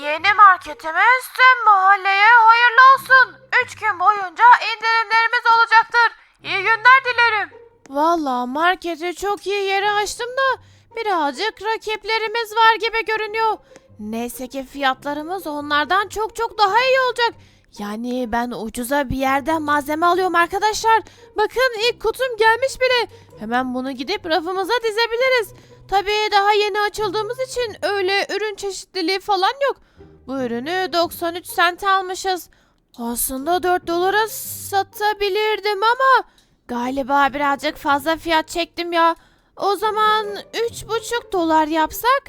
Yeni marketimiz tüm mahalleye hayırlı olsun. 3 gün boyunca indirimlerimiz olacaktır. İyi günler dilerim. Valla marketi çok iyi yere açtım da birazcık rakiplerimiz var gibi görünüyor. Neyse ki fiyatlarımız onlardan çok çok daha iyi olacak. Yani ben ucuza bir yerden malzeme alıyorum arkadaşlar. Bakın ilk kutum gelmiş bile. Hemen bunu gidip rafımıza dizebiliriz. Tabii daha yeni açıldığımız için öyle ürün çeşitliliği falan yok. Bu ürünü 93 sente almışız. Aslında 4 dolara satabilirdim ama galiba birazcık fazla fiyat çektim ya. O zaman 3,5 dolar yapsak?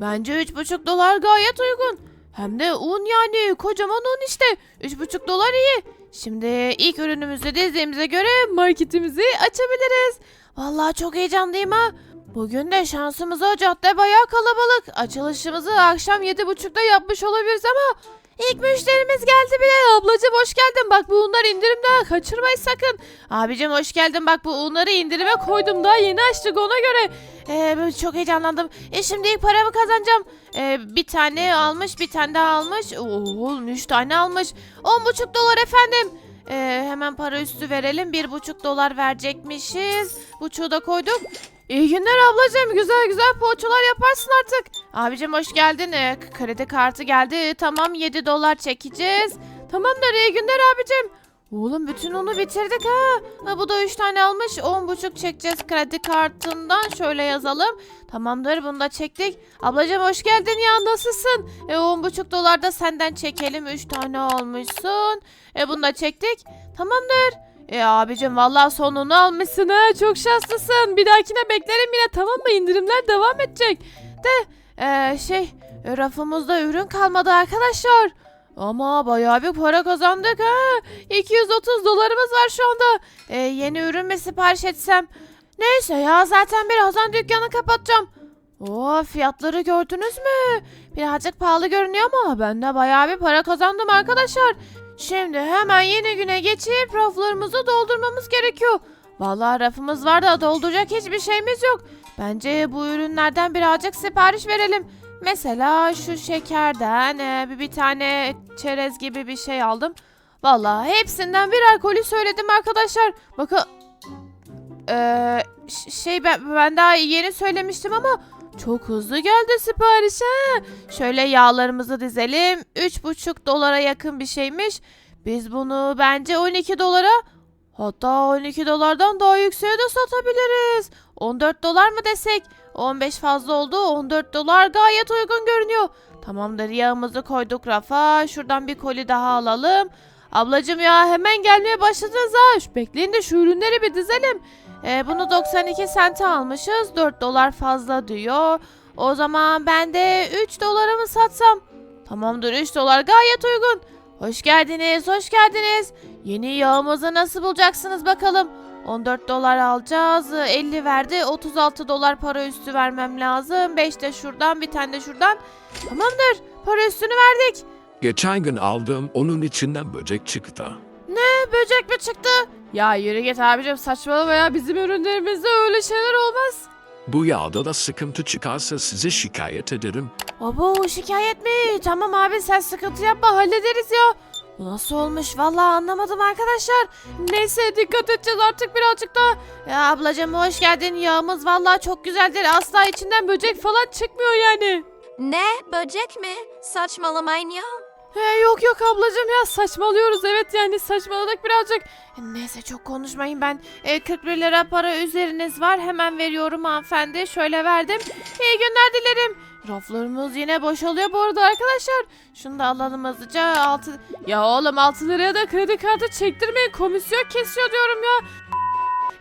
Bence 3,5 dolar gayet uygun. Hem de un yani kocaman un işte. 3,5 dolar iyi. Şimdi ilk ürünümüzü dizdiğimize göre marketimizi açabiliriz. Vallahi çok heyecanlıyım ha. Bugün de şansımıza cadde bayağı kalabalık. Açılışımızı akşam 7.30'da yapmış olabiliriz ama ilk müşterimiz geldi bile. Ablacım hoş geldin. Bak bu unlar indirimde. Kaçırmayın sakın. Abicim hoş geldin. Bak bu unları indirime koydum. Daha yeni açtık ona göre. Ee, çok heyecanlandım. E şimdi ilk paramı kazanacağım. Ee, bir tane almış bir tane daha almış. Oo, üç tane almış. On buçuk dolar efendim. Ee, hemen para üstü verelim. Bir buçuk dolar verecekmişiz. Buçuğu da koyduk. İyi günler ablacığım. Güzel güzel poğaçalar yaparsın artık. Abicim hoş geldin. Ee, kredi kartı geldi. Tamam 7 dolar çekeceğiz. Tamamdır iyi günler abicim. Oğlum bütün onu bitirdik ha. ha bu da 3 tane almış. 10,5 çekeceğiz kredi kartından. Şöyle yazalım. Tamamdır bunu da çektik. Ablacığım hoş geldin ya nasılsın? E 10,5 dolar da senden çekelim. 3 tane almışsın. E bunu da çektik. Tamamdır. E abicim vallahi sonunu almışsın ha. Çok şanslısın. Bir dahakine beklerim yine tamam mı? İndirimler devam edecek. De e, şey rafımızda ürün kalmadı arkadaşlar. Ama bayağı bir para kazandık ha. 230 dolarımız var şu anda. E, yeni ürün mü sipariş etsem? Neyse ya zaten birazdan dükkanı kapatacağım. Oo fiyatları gördünüz mü? Birazcık pahalı görünüyor ama ben de bayağı bir para kazandım arkadaşlar. Şimdi hemen yeni güne geçip raflarımızı doldurmamız gerekiyor. Vallahi rafımız var da dolduracak hiçbir şeyimiz yok. Bence bu ürünlerden birazcık sipariş verelim. Mesela şu şekerden e, bir, bir tane çerez gibi bir şey aldım. Vallahi hepsinden bir alkolü söyledim arkadaşlar. Bakın ee, şey ben, ben daha yeni söylemiştim ama çok hızlı geldi sipariş ha. Şöyle yağlarımızı dizelim. 3,5 dolara yakın bir şeymiş. Biz bunu bence 12 dolara hatta 12 dolardan daha yükseğe de satabiliriz. 14 dolar mı desek? 15 fazla oldu. 14 dolar gayet uygun görünüyor. Tamamdır yağımızı koyduk rafa. Şuradan bir koli daha alalım. Ablacım ya hemen gelmeye başladınız ha. Bekleyin de şu ürünleri bir dizelim. Ee, bunu 92 sente almışız. 4 dolar fazla diyor. O zaman ben de 3 dolara mı satsam? Tamamdır 3 dolar gayet uygun. Hoş geldiniz, hoş geldiniz. Yeni yağımızı nasıl bulacaksınız bakalım. 14 dolar alacağız. 50 verdi. 36 dolar para üstü vermem lazım. 5 de şuradan, bir tane de şuradan. Tamamdır. Para üstünü verdik. Geçen gün aldığım onun içinden böcek çıktı. Ne böcek mi çıktı? Ya yürü git abicim saçmalama ya. Bizim ürünlerimizde öyle şeyler olmaz. Bu yağda da sıkıntı çıkarsa size şikayet ederim. Abo şikayet mi? Tamam abi sen sıkıntı yapma hallederiz ya. Bu nasıl olmuş vallahi anlamadım arkadaşlar. Neyse dikkat edeceğiz artık birazcık daha. Ya ablacığım hoş geldin. Yağımız vallahi çok güzeldir. Asla içinden böcek falan çıkmıyor yani. Ne? Böcek mi? Saçmalamayın ya. He, yok yok ablacığım ya saçmalıyoruz evet yani saçmaladık birazcık. Neyse çok konuşmayın ben. E, 41 lira para üzeriniz var hemen veriyorum hanımefendi. Şöyle verdim. İyi günler dilerim. Raflarımız yine boşalıyor bu arada arkadaşlar. Şunu da alalım hızlıca. 6... Ya oğlum 6 liraya da kredi kartı çektirmeyin. Komisyon kesiyor diyorum ya.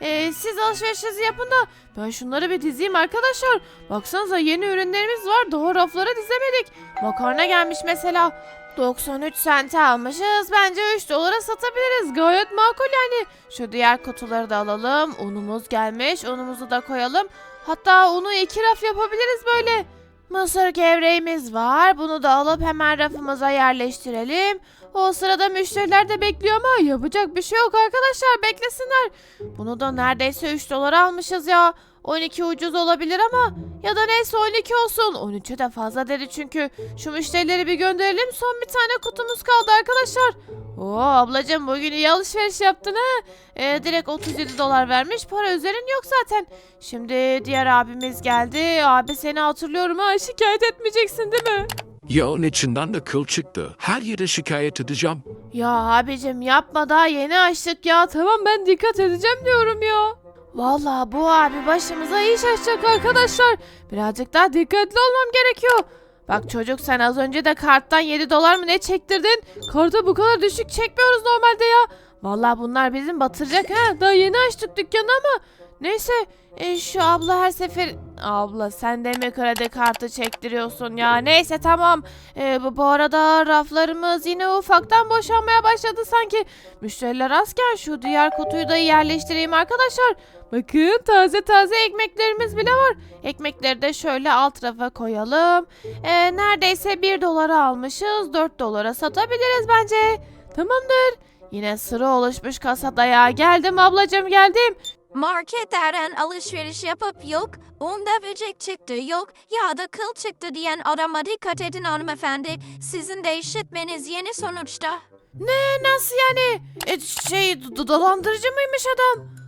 Ee, siz alışverişinizi yapın da ben şunları bir dizeyim arkadaşlar. Baksanıza yeni ürünlerimiz var. Daha raflara dizemedik. Makarna gelmiş mesela. 93 sente almışız. Bence 3 dolara satabiliriz. Gayet makul yani. Şu diğer kutuları da alalım. Unumuz gelmiş. Unumuzu da koyalım. Hatta unu iki raf yapabiliriz böyle. Mısır gevreğimiz var. Bunu da alıp hemen rafımıza yerleştirelim. O sırada müşteriler de bekliyor ama yapacak bir şey yok arkadaşlar. Beklesinler. Bunu da neredeyse 3 dolara almışız ya. 12 ucuz olabilir ama Ya da neyse 12 olsun. 13'e de fazla dedi çünkü. Şu müşterileri bir gönderelim. Son bir tane kutumuz kaldı arkadaşlar. Oo ablacığım bugün iyi alışveriş yaptın ha. Ee, direkt 37 dolar vermiş. Para üzerin yok zaten. Şimdi diğer abimiz geldi. Abi seni hatırlıyorum ha. Şikayet etmeyeceksin değil mi? Yağın içinden de kıl çıktı. Her yere şikayet edeceğim. Ya abicim yapma daha yeni açtık ya. Tamam ben dikkat edeceğim diyorum ya. Vallahi bu abi başımıza iş açacak arkadaşlar. Birazcık daha dikkatli olmam gerekiyor. Bak çocuk sen az önce de karttan 7 dolar mı ne çektirdin? Karta bu kadar düşük çekmiyoruz normalde ya. Vallahi bunlar bizim batıracak ha. Daha yeni açtık dükkanı ama. Neyse e, şu abla her sefer... Abla sen de mi kartı çektiriyorsun ya? Neyse tamam. E, bu, bu arada raflarımız yine ufaktan boşalmaya başladı sanki. Müşteriler azken şu diğer kutuyu da yerleştireyim arkadaşlar. Bakın taze taze ekmeklerimiz bile var. Ekmekleri de şöyle alt rafa koyalım. E, neredeyse 1 dolara almışız. 4 dolara satabiliriz bence. Tamamdır. Yine sıra oluşmuş kasada ya. Geldim ablacığım geldim. Marketlerden alışveriş yapıp yok, onda böcek çıktı yok ya da kıl çıktı diyen adama dikkat edin hanımefendi. Sizin de işitmeniz yeni sonuçta. Ne nasıl yani? E, şey do- dolandırıcı mıymış adam?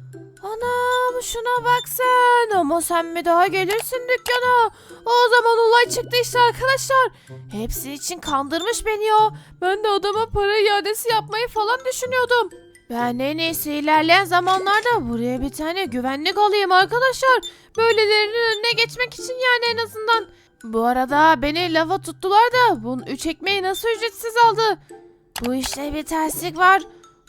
Anam şuna bak sen ama sen bir daha gelirsin dükkana. O zaman olay çıktı işte arkadaşlar. Hepsi için kandırmış beni ya. Ben de adama para iadesi yapmayı falan düşünüyordum. Ben en iyisi ilerleyen zamanlarda buraya bir tane güvenlik alayım arkadaşlar. Böylelerinin önüne geçmek için yani en azından. Bu arada beni lafa tuttular da bunun üç ekmeği nasıl ücretsiz aldı? Bu işte bir terslik var.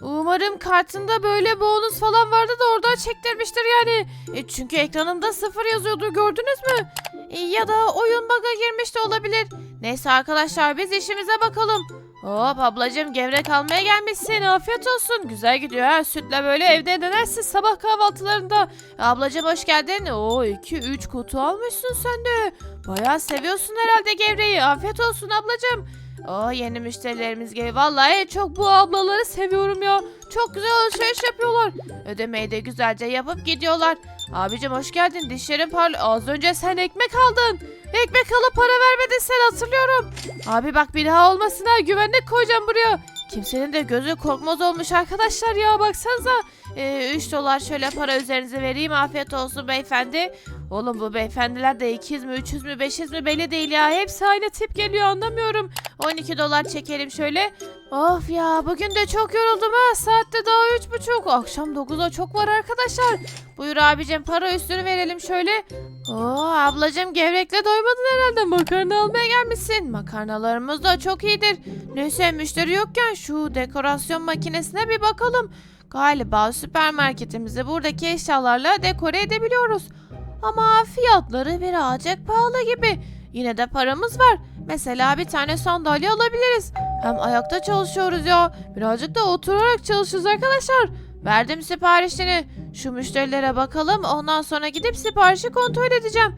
Umarım kartında böyle bonus falan vardı da oradan çektirmiştir yani. E, çünkü ekranımda sıfır yazıyordu gördünüz mü? E, ya da oyun bug'a girmiş de olabilir. Neyse arkadaşlar biz işimize bakalım. Hop ablacığım gevrek almaya gelmişsin. Afiyet olsun. Güzel gidiyor ha. Sütle böyle evde denersin sabah kahvaltılarında. Ablacığım hoş geldin. Oo 2-3 kutu almışsın sen de. Bayağı seviyorsun herhalde gevreği. Afiyet olsun ablacığım. Aa yeni müşterilerimiz geliyor. Vallahi çok bu ablaları seviyorum ya. Çok güzel alışveriş yapıyorlar. Ödemeyi de güzelce yapıp gidiyorlar. Abicim hoş geldin. Dişlerin parlı. Az önce sen ekmek aldın. Ekmek alıp para vermedin sen hatırlıyorum. Abi bak bir daha olmasın ha. Güvenlik koyacağım buraya. Kimsenin de gözü korkmaz olmuş arkadaşlar ya baksanıza. Ee, 3 dolar şöyle para üzerinize vereyim. Afiyet olsun beyefendi. Oğlum bu beyefendiler de 200 mü 300 mü 500 mi belli değil ya. Hepsi aynı tip geliyor anlamıyorum. 12 dolar çekelim şöyle. Of ya bugün de çok yoruldum ha. Saatte daha üç buçuk. Akşam 9'a çok var arkadaşlar. Buyur abicim para üstünü verelim şöyle. Oo ablacığım gevrekle doymadın herhalde. Makarna almaya gelmişsin. Makarnalarımız da çok iyidir. Neyse müşteri yokken şu dekorasyon makinesine bir bakalım. Galiba süpermarketimizi buradaki eşyalarla dekore edebiliyoruz. Ama fiyatları birazcık pahalı gibi. Yine de paramız var. Mesela bir tane sandalye alabiliriz. Hem ayakta çalışıyoruz ya. Birazcık da oturarak çalışıyoruz arkadaşlar. Verdim siparişini. Şu müşterilere bakalım. Ondan sonra gidip siparişi kontrol edeceğim.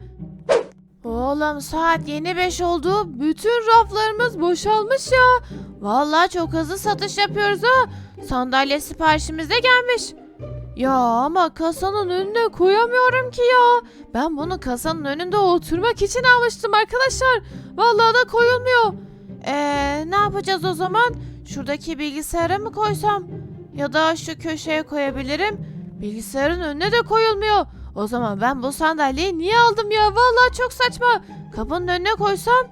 Oğlum saat yeni 5 oldu. Bütün raflarımız boşalmış ya. Vallahi çok hızlı satış yapıyoruz ha. Sandalye siparişimiz de gelmiş. Ya ama kasanın önüne koyamıyorum ki ya. Ben bunu kasanın önünde oturmak için almıştım arkadaşlar. Vallahi da koyulmuyor. Eee ne yapacağız o zaman? Şuradaki bilgisayara mı koysam? Ya da şu köşeye koyabilirim. Bilgisayarın önüne de koyulmuyor. O zaman ben bu sandalyeyi niye aldım ya? Vallahi çok saçma. Kapının önüne koysam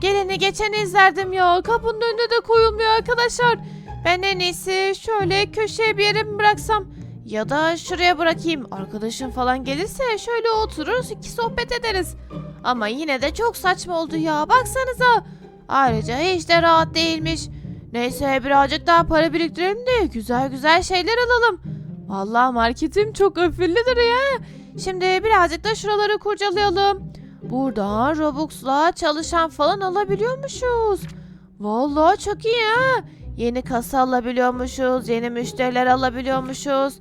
geleni geçeni izlerdim ya. Kapının önüne de koyulmuyor arkadaşlar. Ben en iyisi şöyle köşeye bir yere mi bıraksam? Ya da şuraya bırakayım. Arkadaşım falan gelirse şöyle otururuz iki sohbet ederiz. Ama yine de çok saçma oldu ya. Baksanıza. Ayrıca hiç de rahat değilmiş. Neyse birazcık daha para biriktirelim de güzel güzel şeyler alalım. Vallahi marketim çok afillidir ya. Şimdi birazcık da şuraları kurcalayalım. Buradan Robux'la çalışan falan alabiliyormuşuz. Vallahi çok iyi ha. Yeni kasa alabiliyormuşuz, yeni müşteriler alabiliyormuşuz.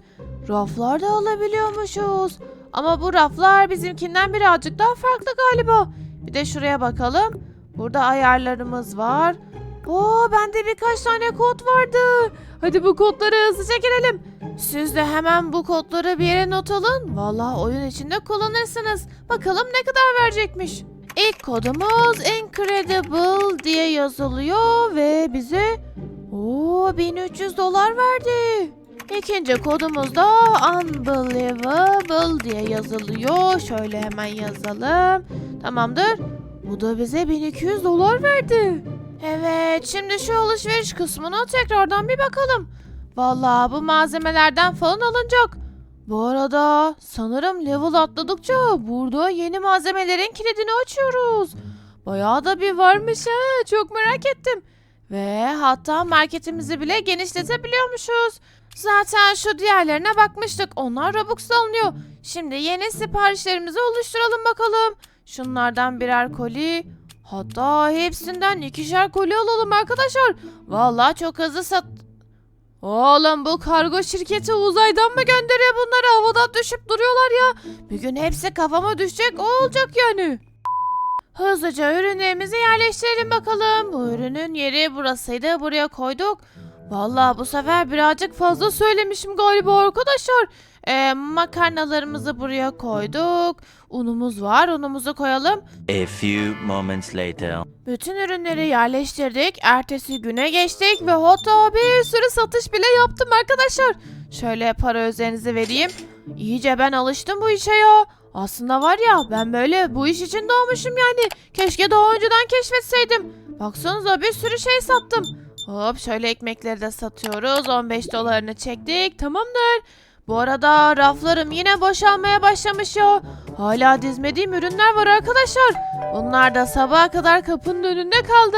Raflar da alabiliyormuşuz. Ama bu raflar bizimkinden birazcık daha farklı galiba. Bir de şuraya bakalım. Burada ayarlarımız var. Oo bende birkaç tane kod vardı. Hadi bu kodları hızlıca girelim. Siz de hemen bu kodları bir yere not alın. Vallahi oyun içinde kullanırsınız. Bakalım ne kadar verecekmiş. İlk kodumuz Incredible diye yazılıyor ve bize Oo 1300 dolar verdi. İkinci kodumuz da Unbelievable diye yazılıyor. Şöyle hemen yazalım. Tamamdır. Bu da bize 1200 dolar verdi. Evet, şimdi şu alışveriş kısmına tekrardan bir bakalım. Vallahi bu malzemelerden falan alınacak. Bu arada sanırım level atladıkça burada yeni malzemelerin kilidini açıyoruz. Bayağı da bir varmış ha. Çok merak ettim. Ve hatta marketimizi bile genişletebiliyormuşuz. Zaten şu diğerlerine bakmıştık. Onlar Robux alınıyor. Şimdi yeni siparişlerimizi oluşturalım bakalım. Şunlardan birer koli. Hatta hepsinden ikişer koli alalım arkadaşlar. Vallahi çok hızlı sat... Oğlum bu kargo şirketi uzaydan mı gönderiyor bunları? Havadan düşüp duruyorlar ya. Bir gün hepsi kafama düşecek o olacak yani. Hızlıca ürünlerimizi yerleştirelim bakalım. Bu ürünün yeri burasıydı. Buraya koyduk. Vallahi bu sefer birazcık fazla söylemişim galiba arkadaşlar. Ee, makarnalarımızı buraya koyduk. Unumuz var. Unumuzu koyalım. A few moments later. Bütün ürünleri yerleştirdik. Ertesi güne geçtik ve hatta bir sürü satış bile yaptım arkadaşlar. Şöyle para üzerinize vereyim. İyice ben alıştım bu işe ya. Aslında var ya ben böyle bu iş için doğmuşum yani. Keşke daha önceden keşfetseydim. Baksanıza bir sürü şey sattım. Hop şöyle ekmekleri de satıyoruz. 15 dolarını çektik. Tamamdır. Bu arada raflarım yine boşalmaya başlamış ya. Hala dizmediğim ürünler var arkadaşlar. Bunlar da sabaha kadar kapının önünde kaldı.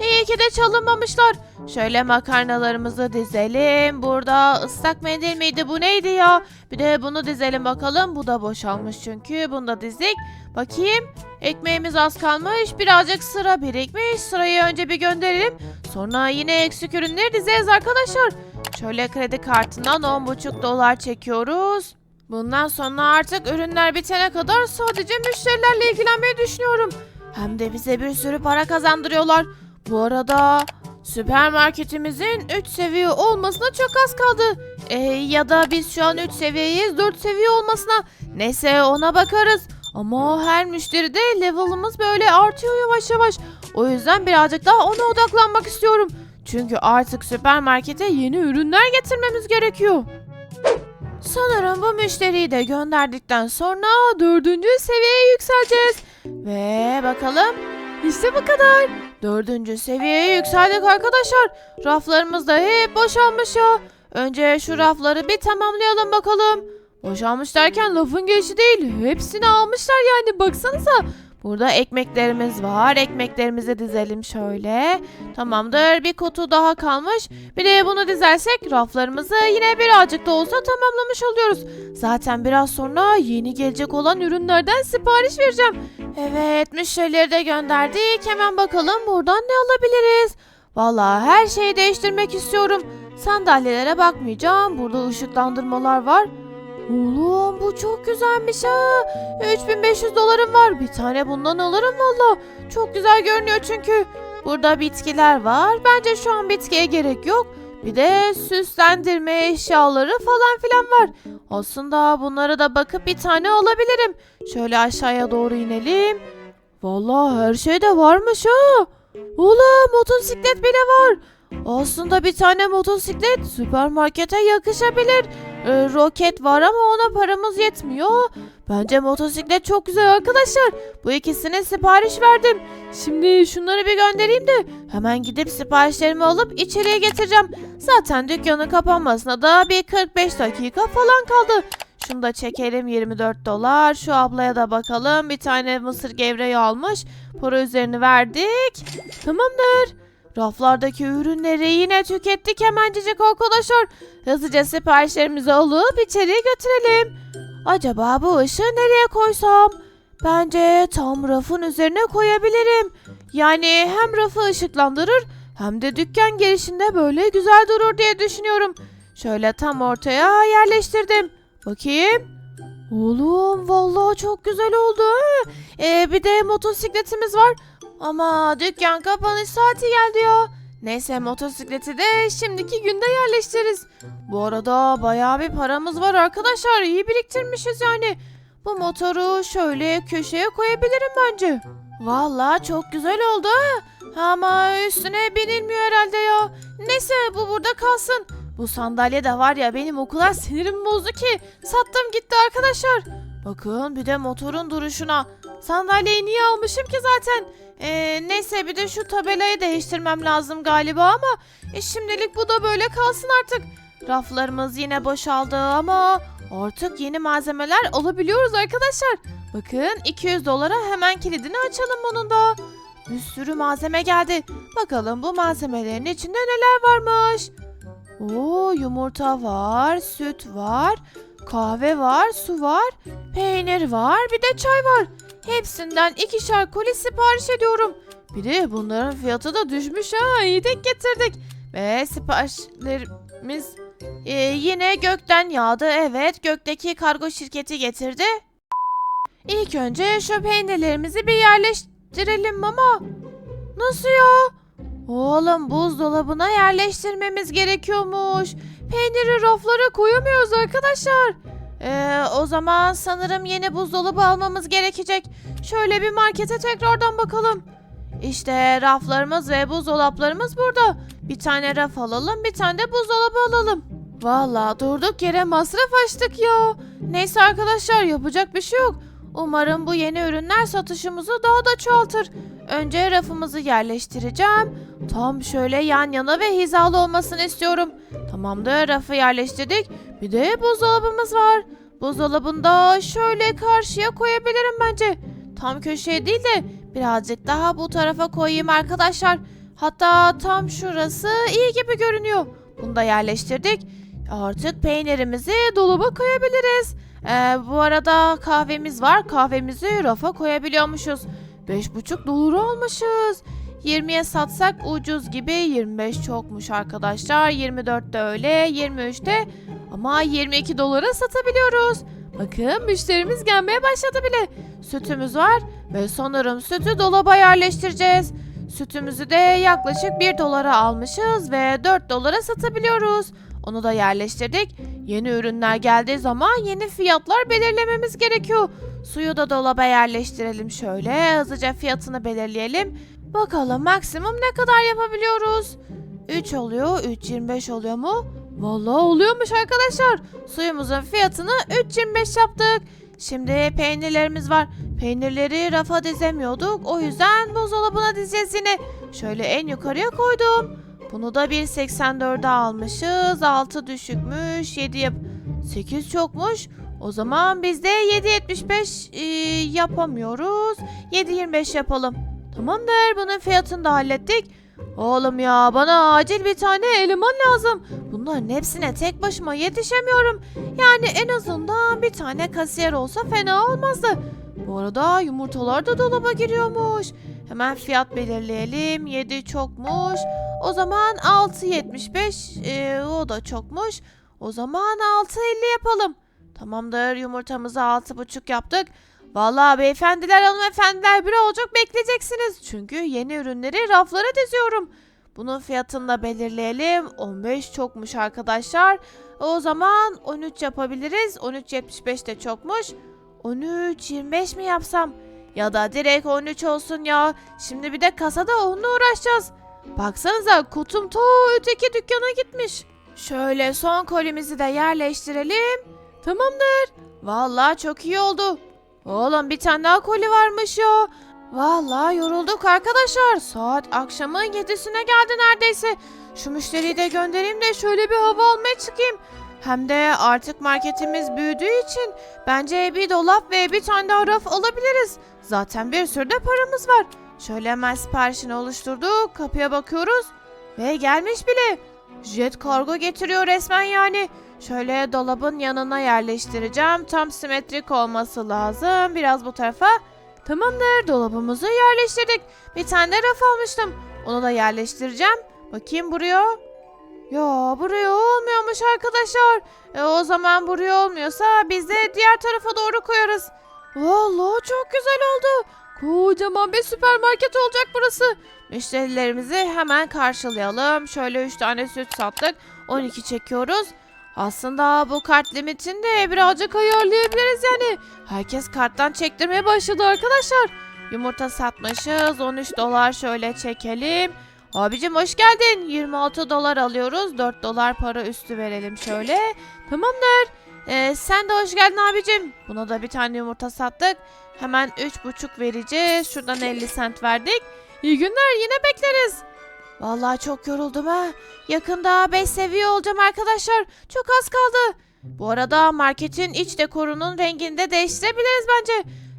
İyi ki de çalınmamışlar. Şöyle makarnalarımızı dizelim. Burada ıslak mendil miydi bu neydi ya? Bir de bunu dizelim bakalım. Bu da boşalmış çünkü. Bunu da dizdik. Bakayım. Ekmeğimiz az kalmış. Birazcık sıra birikmiş. Sırayı önce bir gönderelim. Sonra yine eksik ürünleri dizeriz arkadaşlar. Şöyle kredi kartından 10,5 dolar çekiyoruz. Bundan sonra artık ürünler bitene kadar sadece müşterilerle ilgilenmeyi düşünüyorum. Hem de bize bir sürü para kazandırıyorlar. Bu arada süpermarketimizin 3 seviye olmasına çok az kaldı. Ee, ya da biz şu an 3 seviyeyiz 4 seviye olmasına. Neyse ona bakarız. Ama her müşteride level'ımız böyle artıyor yavaş yavaş. O yüzden birazcık daha ona odaklanmak istiyorum. Çünkü artık süpermarkete yeni ürünler getirmemiz gerekiyor. Sanırım bu müşteriyi de gönderdikten sonra dördüncü seviyeye yükseleceğiz. Ve bakalım işte bu kadar. Dördüncü seviyeye yükseldik arkadaşlar. Raflarımız da hep boşalmış ya. Önce şu rafları bir tamamlayalım bakalım. Boşalmış derken lafın gelişi değil. Hepsini almışlar yani baksanıza. Burada ekmeklerimiz var. Ekmeklerimizi dizelim şöyle. Tamamdır. Bir kutu daha kalmış. Bir de bunu dizersek raflarımızı yine birazcık da olsa tamamlamış oluyoruz. Zaten biraz sonra yeni gelecek olan ürünlerden sipariş vereceğim. Evet müşterileri de gönderdik. Hemen bakalım buradan ne alabiliriz. Vallahi her şeyi değiştirmek istiyorum. Sandalyelere bakmayacağım. Burada ışıklandırmalar var. Oğlum bu çok güzelmiş ha. 3500 dolarım var. Bir tane bundan alırım valla. Çok güzel görünüyor çünkü. Burada bitkiler var. Bence şu an bitkiye gerek yok. Bir de süslendirme eşyaları falan filan var. Aslında bunlara da bakıp bir tane alabilirim. Şöyle aşağıya doğru inelim. Vallahi her şey de varmış ha. Oğlum motosiklet bile var. Aslında bir tane motosiklet süpermarkete yakışabilir. Ee, roket var ama ona paramız yetmiyor. Bence motosiklet çok güzel arkadaşlar. Bu ikisine sipariş verdim. Şimdi şunları bir göndereyim de hemen gidip siparişlerimi alıp içeriye getireceğim. Zaten dükkanın kapanmasına da bir 45 dakika falan kaldı. Şunu da çekelim 24 dolar. Şu ablaya da bakalım. Bir tane mısır gevreği almış. Para üzerini verdik. Tamamdır. Raflardaki ürünleri yine tükettik hemencecik arkadaşlar. Hızlıca siparişlerimizi alıp içeriye götürelim. Acaba bu ışığı nereye koysam? Bence tam rafın üzerine koyabilirim. Yani hem rafı ışıklandırır hem de dükkan girişinde böyle güzel durur diye düşünüyorum. Şöyle tam ortaya yerleştirdim. Bakayım. Oğlum vallahi çok güzel oldu. Ee, bir de motosikletimiz var. Ama dükkan kapanış saati geldi ya. Neyse motosikleti de şimdiki günde yerleştiririz. Bu arada bayağı bir paramız var arkadaşlar. İyi biriktirmişiz yani. Bu motoru şöyle köşeye koyabilirim bence. Vallahi çok güzel oldu. Ama üstüne binilmiyor herhalde ya. Neyse bu burada kalsın. Bu sandalye de var ya benim o sinirim bozdu ki. Sattım gitti arkadaşlar. Bakın bir de motorun duruşuna. Sandalyeyi niye almışım ki zaten? Ee, neyse bir de şu tabelayı değiştirmem lazım galiba ama e, şimdilik bu da böyle kalsın artık. Raflarımız yine boşaldı ama artık yeni malzemeler alabiliyoruz arkadaşlar. Bakın 200 dolara hemen kilidini açalım bunun da. Bir sürü malzeme geldi. Bakalım bu malzemelerin içinde neler varmış. Oo yumurta var, süt var, kahve var, su var, peynir var, bir de çay var. Hepsinden ikişer koli sipariş ediyorum. Bir de bunların fiyatı da düşmüş ha. İyi denk getirdik. Ve siparişlerimiz e, yine gökten yağdı. Evet gökteki kargo şirketi getirdi. İlk önce şu peynirlerimizi bir yerleştirelim mama. Nasıl ya? Oğlum buzdolabına yerleştirmemiz gerekiyormuş. Peyniri raflara koyamıyoruz arkadaşlar. Ee, o zaman sanırım yeni buzdolabı almamız gerekecek. Şöyle bir markete tekrardan bakalım. İşte raflarımız ve buzdolaplarımız burada. Bir tane raf alalım, bir tane de buzdolabı alalım. Vallahi durduk yere masraf açtık ya. Neyse arkadaşlar yapacak bir şey yok. Umarım bu yeni ürünler satışımızı daha da çoğaltır. Önce rafımızı yerleştireceğim. Tam şöyle yan yana ve hizalı olmasını istiyorum. Tamamdır rafı yerleştirdik. Bir de buzdolabımız var. Buzdolabında şöyle karşıya koyabilirim bence. Tam köşeye değil de birazcık daha bu tarafa koyayım arkadaşlar. Hatta tam şurası iyi gibi görünüyor. Bunu da yerleştirdik. Artık peynirimizi dolaba koyabiliriz. Ee, bu arada kahvemiz var. Kahvemizi rafa koyabiliyormuşuz. 5,5 dolara almışız. 20'ye satsak ucuz gibi 25 çokmuş arkadaşlar. 24 de öyle 23 de ama 22 dolara satabiliyoruz. Bakın müşterimiz gelmeye başladı bile. Sütümüz var ve sanırım sütü dolaba yerleştireceğiz. Sütümüzü de yaklaşık 1 dolara almışız ve 4 dolara satabiliyoruz. Onu da yerleştirdik. Yeni ürünler geldiği zaman yeni fiyatlar belirlememiz gerekiyor. Suyu da dolaba yerleştirelim şöyle. Hızlıca fiyatını belirleyelim. Bakalım maksimum ne kadar yapabiliyoruz? 3 oluyor. 3.25 oluyor mu? Vallahi oluyormuş arkadaşlar. Suyumuzun fiyatını 3.25 yaptık. Şimdi peynirlerimiz var. Peynirleri rafa dizemiyorduk. O yüzden buzdolabına dizeceğiz yine. Şöyle en yukarıya koydum. Bunu da 1.84'e almışız. 6 düşükmüş. 7 yap 8 çokmuş. O zaman biz de 7.75 e, yapamıyoruz. 7.25 yapalım. Tamamdır. Bunun fiyatını da hallettik. Oğlum ya bana acil bir tane eleman lazım. Bunların hepsine tek başıma yetişemiyorum. Yani en azından bir tane kasiyer olsa fena olmazdı. Bu arada yumurtalar da dolaba giriyormuş. Hemen fiyat belirleyelim. 7 çokmuş. O zaman 6.75 ee, o da çokmuş. O zaman 6.50 yapalım. Tamamdır yumurtamızı 6.5 yaptık. Vallahi beyefendiler hanımefendiler bir olacak bekleyeceksiniz. Çünkü yeni ürünleri raflara diziyorum. Bunun fiyatını da belirleyelim. 15 çokmuş arkadaşlar. O zaman 13 yapabiliriz. 13.75 de çokmuş. 13.25 mi yapsam? Ya da direkt 13 olsun ya. Şimdi bir de kasada onunla uğraşacağız. Baksanıza kutum to öteki dükkana gitmiş. Şöyle son kolimizi de yerleştirelim. Tamamdır. Vallahi çok iyi oldu. Oğlum bir tane daha koli varmış ya. Vallahi yorulduk arkadaşlar. Saat akşamın yedisine geldi neredeyse. Şu müşteriyi de göndereyim de şöyle bir hava almaya çıkayım. Hem de artık marketimiz büyüdüğü için bence bir dolap ve bir tane daha raf alabiliriz. Zaten bir sürü de paramız var. Şöyle hemen siparişini oluşturduk. Kapıya bakıyoruz. Ve gelmiş bile. Jet kargo getiriyor resmen yani. Şöyle dolabın yanına yerleştireceğim. Tam simetrik olması lazım. Biraz bu tarafa. Tamamdır. Dolabımızı yerleştirdik. Bir tane raf almıştım. Onu da yerleştireceğim. Bakayım buraya. Ya buraya olmuyormuş arkadaşlar. E, o zaman buraya olmuyorsa biz de diğer tarafa doğru koyarız. Vallahi çok güzel oldu. Kocaman bir süpermarket olacak burası. Müşterilerimizi hemen karşılayalım. Şöyle 3 tane süt sattık. 12 çekiyoruz. Aslında bu kart limitini de birazcık ayarlayabiliriz yani. Herkes karttan çektirmeye başladı arkadaşlar. Yumurta satmışız. 13 dolar şöyle çekelim. Abicim hoş geldin. 26 dolar alıyoruz. 4 dolar para üstü verelim şöyle. Tamamdır. Ee, sen de hoş geldin abicim. Buna da bir tane yumurta sattık. Hemen 3,5 vereceğiz. Şuradan 50 sent verdik. İyi günler yine bekleriz. Vallahi çok yoruldum ha. Yakında 5 seviye olacağım arkadaşlar. Çok az kaldı. Bu arada marketin iç dekorunun rengini de değiştirebiliriz bence.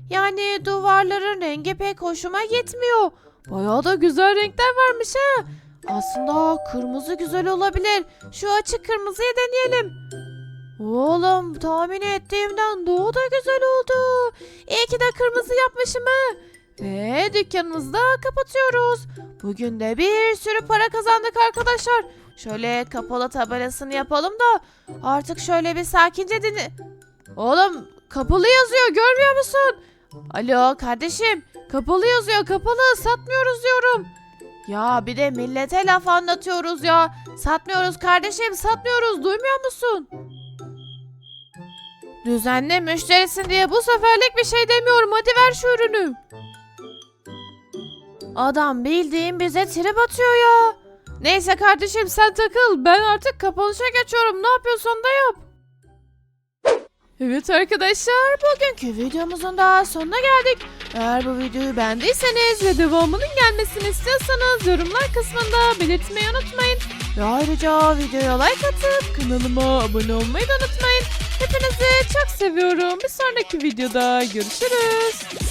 Yani duvarların rengi pek hoşuma gitmiyor. Bayağı da güzel renkler varmış ha. Aslında kırmızı güzel olabilir. Şu açık kırmızıyı deneyelim. Oğlum tahmin ettiğimden daha da güzel oldu. İyi ki de kırmızı yapmışım ha. Ve dükkanımızı da kapatıyoruz. Bugün de bir sürü para kazandık arkadaşlar. Şöyle kapalı tabelasını yapalım da artık şöyle bir sakince dinle. Oğlum kapalı yazıyor görmüyor musun? Alo kardeşim kapalı yazıyor kapalı satmıyoruz diyorum. Ya bir de millete laf anlatıyoruz ya. Satmıyoruz kardeşim satmıyoruz duymuyor musun? Düzenli müşterisin diye bu seferlik bir şey demiyorum. Hadi ver şu ürünü. Adam bildiğin bize trip atıyor ya. Neyse kardeşim sen takıl. Ben artık kapanışa geçiyorum. Ne yapıyorsan da yap. Evet arkadaşlar bugünkü videomuzun daha sonuna geldik. Eğer bu videoyu beğendiyseniz ve devamının gelmesini istiyorsanız yorumlar kısmında belirtmeyi unutmayın. Ve ayrıca videoya like atıp kanalıma abone olmayı da unutmayın. Hepinizi çok seviyorum. Bir sonraki videoda görüşürüz.